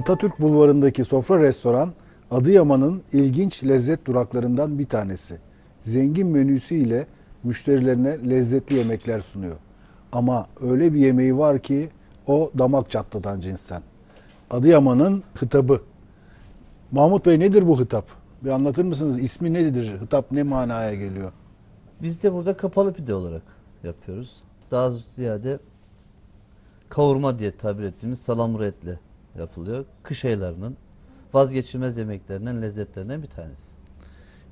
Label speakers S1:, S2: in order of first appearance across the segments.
S1: Atatürk Bulvarı'ndaki sofra restoran Adıyaman'ın ilginç lezzet duraklarından bir tanesi. Zengin menüsü ile müşterilerine lezzetli yemekler sunuyor. Ama öyle bir yemeği var ki o damak çatlatan cinsten. Adıyaman'ın hıtabı. Mahmut Bey nedir bu hıtap? Bir anlatır mısınız? İsmi nedir? Hıtap ne manaya geliyor?
S2: Biz de burada kapalı pide olarak yapıyoruz. Daha ziyade kavurma diye tabir ettiğimiz salamura etle yapılıyor. Kış aylarının vazgeçilmez yemeklerinden, lezzetlerinden bir tanesi.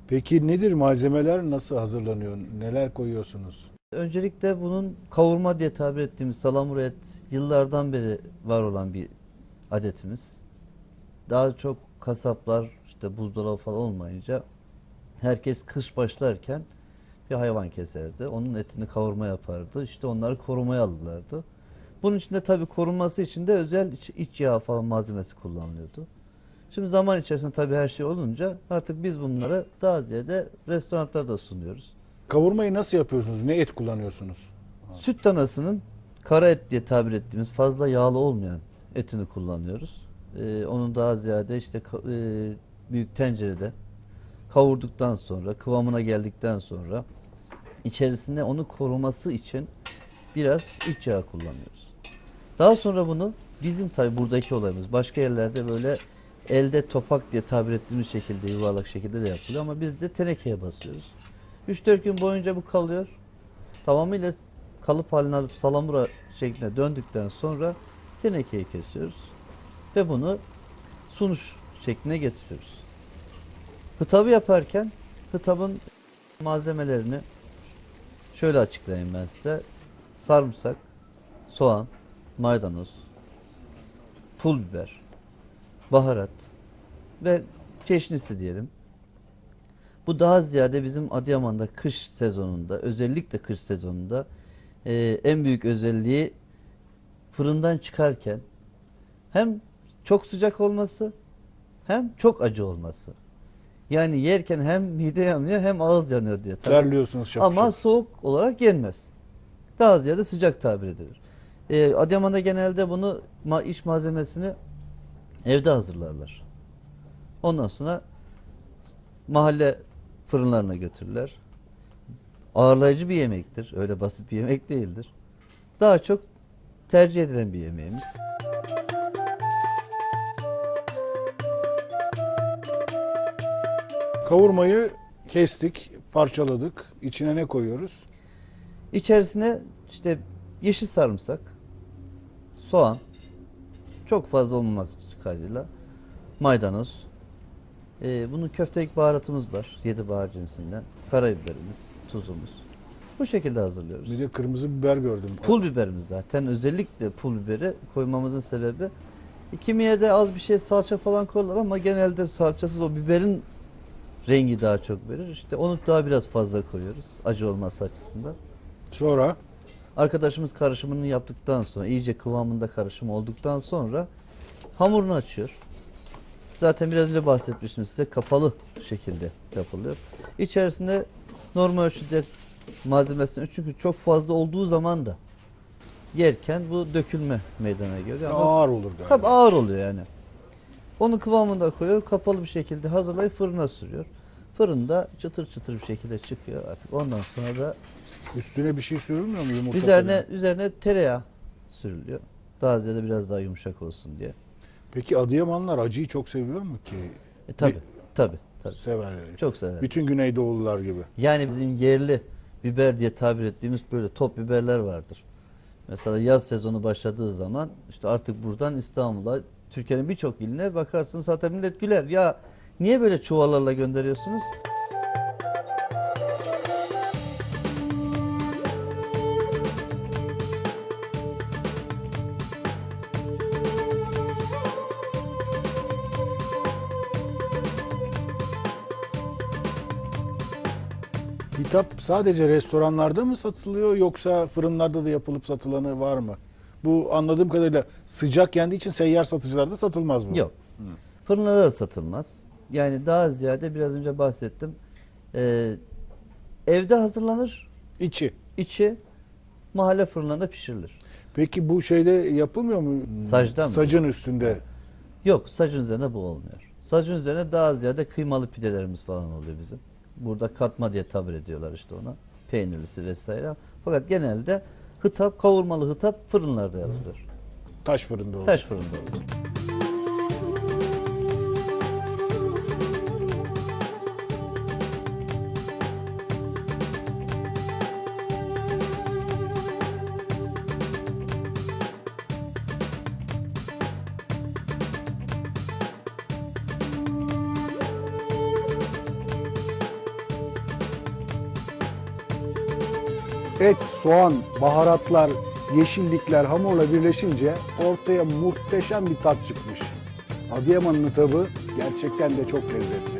S1: Peki nedir malzemeler? Nasıl hazırlanıyor? Neler koyuyorsunuz?
S2: Öncelikle bunun kavurma diye tabir ettiğimiz salamura et yıllardan beri var olan bir adetimiz. Daha çok kasaplar işte buzdolabı falan olmayınca herkes kış başlarken bir hayvan keserdi. Onun etini kavurma yapardı. İşte onları korumaya alırlardı. Bunun için de tabii korunması için de özel iç, iç yağ falan malzemesi kullanılıyordu. Şimdi zaman içerisinde tabii her şey olunca artık biz bunları daha ziyade restoranlarda sunuyoruz.
S1: Kavurmayı nasıl yapıyorsunuz? Ne et kullanıyorsunuz?
S2: Süt tanasının kara et diye tabir ettiğimiz fazla yağlı olmayan etini kullanıyoruz. Ee, onun daha ziyade işte e, büyük tencerede kavurduktan sonra kıvamına geldikten sonra içerisinde onu koruması için biraz iç yağ kullanıyoruz. Daha sonra bunu bizim tabi buradaki olayımız başka yerlerde böyle elde topak diye tabir ettiğimiz şekilde yuvarlak şekilde de yapılıyor ama biz de tenekeye basıyoruz. 3-4 gün boyunca bu kalıyor. Tamamıyla kalıp haline alıp salamura şeklinde döndükten sonra tenekeye kesiyoruz. Ve bunu sunuş şekline getiriyoruz. Hıtabı yaparken hıtabın malzemelerini şöyle açıklayayım ben size. Sarımsak, soğan, maydanoz, pul biber, baharat ve çeşnisi diyelim. Bu daha ziyade bizim Adıyaman'da kış sezonunda, özellikle kış sezonunda e, en büyük özelliği fırından çıkarken hem çok sıcak olması hem çok acı olması. Yani yerken hem mide yanıyor hem ağız yanıyor diye. tabii.
S1: Terliyorsunuz şapşal.
S2: Ama soğuk olarak yenmez. Daha ziyade sıcak tabir edilir. Ee, Adıyaman'da genelde bunu ma- iş malzemesini evde hazırlarlar. Ondan sonra mahalle fırınlarına götürürler. Ağırlayıcı bir yemektir. Öyle basit bir yemek değildir. Daha çok tercih edilen bir yemeğimiz.
S1: Kavurmayı kestik, parçaladık. İçine ne koyuyoruz?
S2: İçerisine işte yeşil sarımsak, soğan, çok fazla olmamak kaydıyla maydanoz. Ee, bunun köftelik baharatımız var. Yedi bahar cinsinden. Karabiberimiz, tuzumuz. Bu şekilde hazırlıyoruz.
S1: Bir de kırmızı biber gördüm.
S2: Pul biberimiz zaten. Özellikle pul biberi koymamızın sebebi kimi yerde az bir şey salça falan koyarlar ama genelde salçasız o biberin rengi daha çok verir. İşte onu daha biraz fazla koyuyoruz acı olması açısından.
S1: Sonra
S2: Arkadaşımız karışımını yaptıktan sonra iyice kıvamında karışım olduktan sonra hamurunu açıyor. Zaten biraz önce bahsetmiştim size kapalı şekilde yapılıyor. İçerisinde normal ölçüde malzemesini çünkü çok fazla olduğu zaman da yerken bu dökülme meydana geliyor. Ama
S1: ağır olur galiba.
S2: Tabii ağır oluyor yani. Onu kıvamında koyuyor, kapalı bir şekilde hazırlayıp fırına sürüyor. Fırında çıtır çıtır bir şekilde çıkıyor artık. Ondan sonra da
S1: Üstüne bir şey sürülmüyor mu yumurta?
S2: Üzerine
S1: falan?
S2: üzerine tereyağı sürülüyor. Daha ziyade biraz daha yumuşak olsun diye.
S1: Peki Adıyamanlılar acıyı çok seviyor mu ki?
S2: E tabi tabi tabi.
S1: Sever.
S2: Çok sever.
S1: Bütün Güneydoğulular gibi.
S2: Yani bizim yerli biber diye tabir ettiğimiz böyle top biberler vardır. Mesela yaz sezonu başladığı zaman işte artık buradan İstanbul'a Türkiye'nin birçok iline bakarsın zaten millet güler. Ya niye böyle çuvallarla gönderiyorsunuz?
S1: Hitap sadece restoranlarda mı satılıyor yoksa fırınlarda da yapılıp satılanı var mı? Bu anladığım kadarıyla sıcak yendiği için seyyar satıcılarda satılmaz bu.
S2: Yok. Fırınlara da satılmaz. Yani daha ziyade biraz önce bahsettim. Ee, evde hazırlanır.
S1: İçi.
S2: içi mahalle fırınlarında pişirilir.
S1: Peki bu şeyde yapılmıyor mu?
S2: Sacda mı?
S1: Sacın üstünde.
S2: Yok sacın üzerine bu olmuyor. Sacın üzerine daha ziyade kıymalı pidelerimiz falan oluyor bizim. Burada katma diye tabir ediyorlar işte ona. Peynirlisi vesaire. Fakat genelde hıtap, kavurmalı hıtap fırınlarda yapılıyor.
S1: Taş fırında olur.
S2: Taş fırında oluyor.
S1: Et, soğan, baharatlar, yeşillikler hamurla birleşince ortaya muhteşem bir tat çıkmış. Adıyaman'ın tabı gerçekten de çok lezzetli.